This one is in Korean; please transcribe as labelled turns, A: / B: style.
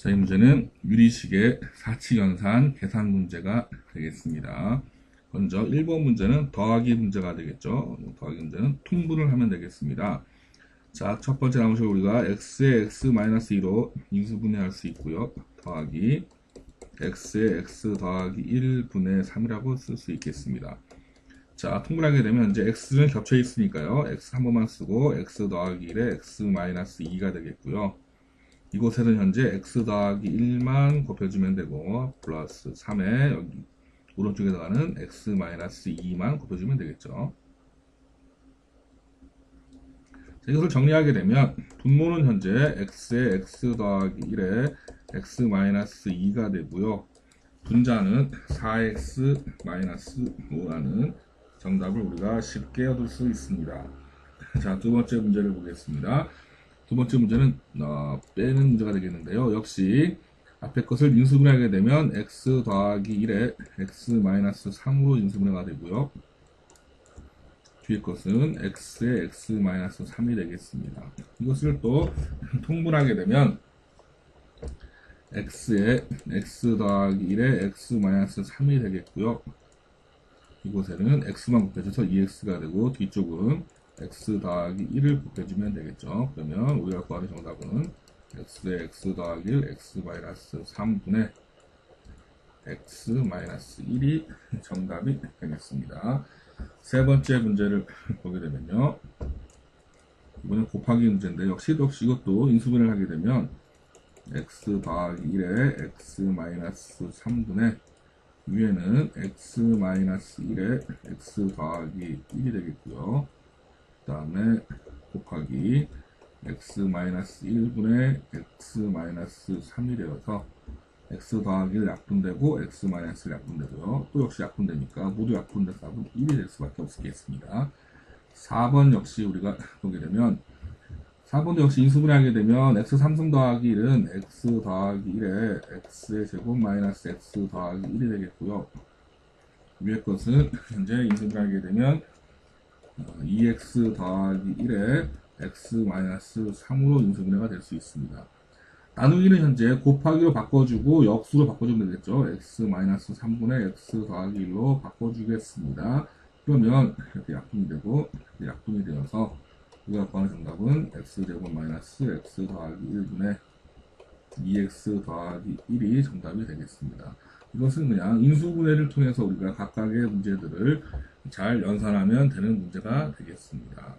A: 자, 이 문제는 유리식의 사치연산 계산 문제가 되겠습니다. 먼저 1번 문제는 더하기 문제가 되겠죠. 더하기 문제는 통분을 하면 되겠습니다. 자, 첫 번째 나무식을 우리가 x의 x-2로 인수분해할 수 있고요. 더하기 x의 x 더하기 1분의 3이라고 쓸 수 있겠습니다. 자, 통분하게 되면 이제 x는 겹쳐 있으니까요. x 한 번만 쓰고 x 더하기 1에 x-2가 되겠고요. 이곳에는 현재 x 더하기 1만 곱해주면 되고 플러스 3에 여기 오른쪽에다가는 x-2만 곱해주면 되겠죠. 자, 이것을 정리하게 되면 분모는 현재 x의 x 더하기 1에 x-2가 되고요. 분자는 4x-5라는 정답을 우리가 쉽게 얻을 수 있습니다. 자, 두 번째 문제를 보겠습니다. 두 번째 문제는 어, 빼는 문제가 되겠는데요. 역시 앞에 것을 인수분해하게 되면 x 더하기 1에 x-3으로 인수분해가 되고요. 뒤에 것은 x의 x-3이 되겠습니다. 이것을 또 통분하게 되면 x의 x 더하기 1에 x-3이 되겠고요. 이곳에는 x만 곱해져서 2x가 되고 뒤쪽은 x 더하기 1을 곱해주면 되겠죠. 그러면 우리가 구하는 정답은 x의 x 더하기 1, x-3분의 x-1이 정답이 되겠습니다. 세 번째 문제를 보게 되면요. 이번엔 곱하기 문제인데 역시 역시 이것도 인수분해를 하게 되면 x 더하기 1에 x-3분의 위에는 x-1에 x 더하기 1이 되겠고요. 그 다음에 곱하기 x-1분의 x-3이 되어서 x 더하기 1 약분되고 x 마이너스 약분되고요. 또 역시 약분되니까 모두 약분돼서 답은 1이 될 수밖에 없겠습니다. 4번 역시 우리가 보게 되면 4번도 역시 인수분해하게 되면 x 3승 더하기 1은 x 더하기 1에 x의 제곱 마이너스 x 더하기 1이 되겠고요. 위의 것은 현재 인수분해하게 되면 2x 더하기 1에 x 마이너스 3으로 인수분해가 될 수 있습니다. 나누기는 현재 곱하기로 바꿔주고 역수로 바꿔주면 되겠죠. x 마이너스 3분의 x 더하기 1로 바꿔주겠습니다. 그러면 이렇게 약분이 되고 약분이 되어서 우리가 구하는 정답은 x제곱 마이너스 x 더하기 1분의 2x 더하기 1이 정답이 되겠습니다. 이것은 그냥 인수분해를 통해서 우리가 각각의 문제들을 잘 연산하면 되는 문제가 되겠습니다.